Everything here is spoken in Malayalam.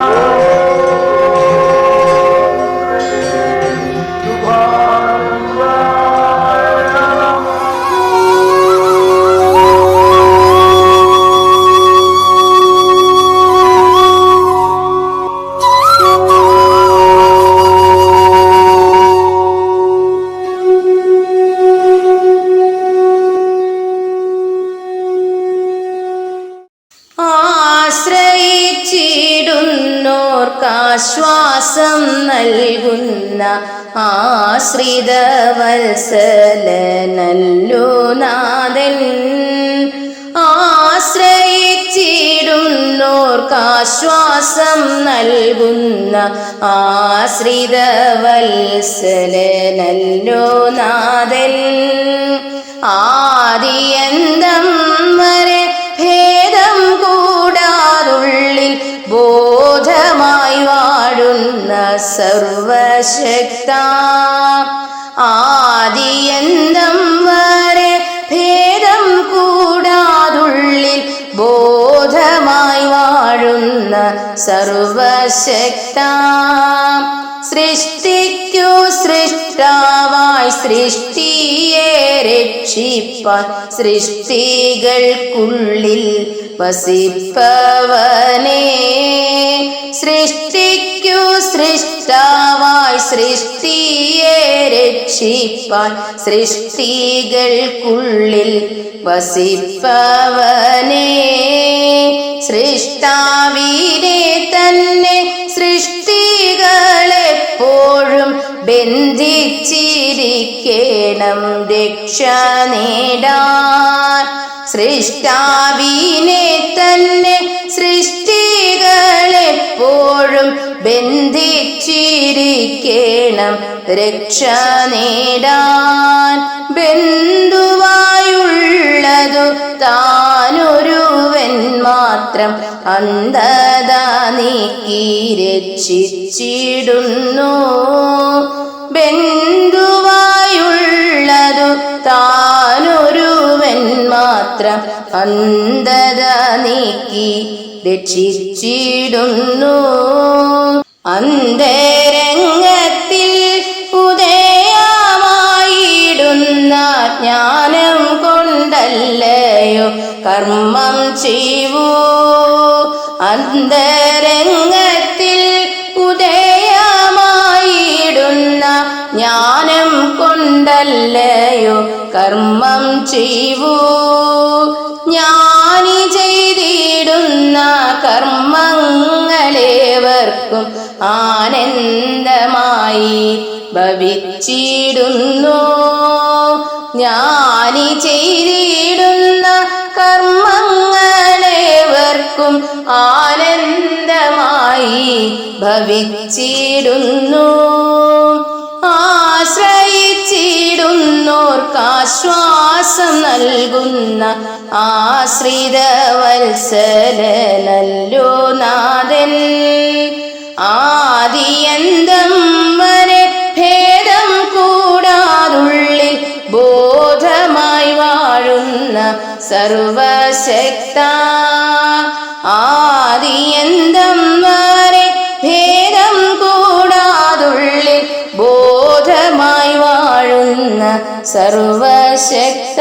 Oh! ആശ്രയിച്ചിടുന്നോർക്കാശ്വാസം നൽകുന്ന ആശ്രിത വത്സലനല്ലോ നാഥൻ. ആശ്രയിച്ചിടുന്നോർക്കാശ്വാസം നൽകുന്ന ആശ്രിത വത്സലനല്ലോ നാഥൻ. ആദിയന്തം സർവശക്ത. ആദിയന്തം വരെ ഭേദം കൂടാതുള്ളിൽ ബോധമായി വാഴുന്ന സർവശക്ത. സൃഷ്ടിക്കു സൃഷ്ടാവായി സൃഷ്ടിയെ രക്ഷിപ്പാൻ സൃഷ്ടികൾക്കുള്ളിൽ വസിപ്പവനേ. സൃഷ്ടിക്കൂ സൃഷ്ടാവായി സൃഷ്ടിയെ രക്ഷിപ്പാൻ സൃഷ്ടികൾക്കുള്ളിൽ വസിപ്പവനേ. സൃഷ്ടാവിനെ തന്നെ സൃഷ്ടികളെപ്പോഴും ബന്ധിച്ചിരിക്കണം രക്ഷ നേടാൻ. സൃഷ്ടാവിനെ തന്നെ ബന്ധിച്ചിരിക്കണം രക്ഷ നേടാൻ. ബന്ധുവായുള്ളതു താനൊരുവൻ മാത്രം അന്ധത നീക്കി രക്ഷിച്ചിടുന്നു. ബന്ധുവായുള്ളതു താനൊരുവൻ മാത്രം അന്ധത നീക്കി രക്ഷിച്ചിടുന്നു. അന്തരംഗത്തിൽ ഉദയമായിടുന്ന ജ്ഞാനം കൊണ്ടല്ലയോ കർമ്മം ചെയ്യൂ അന്തരംഗത്തിൽ ഉദയമായിടുന്ന ജ്ഞാനം കൊണ്ടല്ലയോ കർമ്മം ചെയ്യൂ ജ്ഞാനി ചെയ്തിടുന്ന കർമ്മങ്ങളേവർക്കും ആനന്ദമായി ഭവിച്ചിടുന്നു. ജ്ഞാനി ചെയ്തിടുന്ന കർമ്മങ്ങളേവർക്കും ആനന്ദമായി ഭവിച്ചിടുന്നു. ആശ്വാസം നൽകുന്ന ആശ്രിത വത്സലനല്ലോ നാഥൻ. ആദിയന്തം വരെ ഭേദം കൂടാതുള്ളിൽ ബോധമായി വാഴുന്ന സർവശക്ത. ആദിയന്തം വരെ ഭേദം കൂടാതുള്ളിൽ ബോധമായി വാഴുന്ന സർവശക്ത.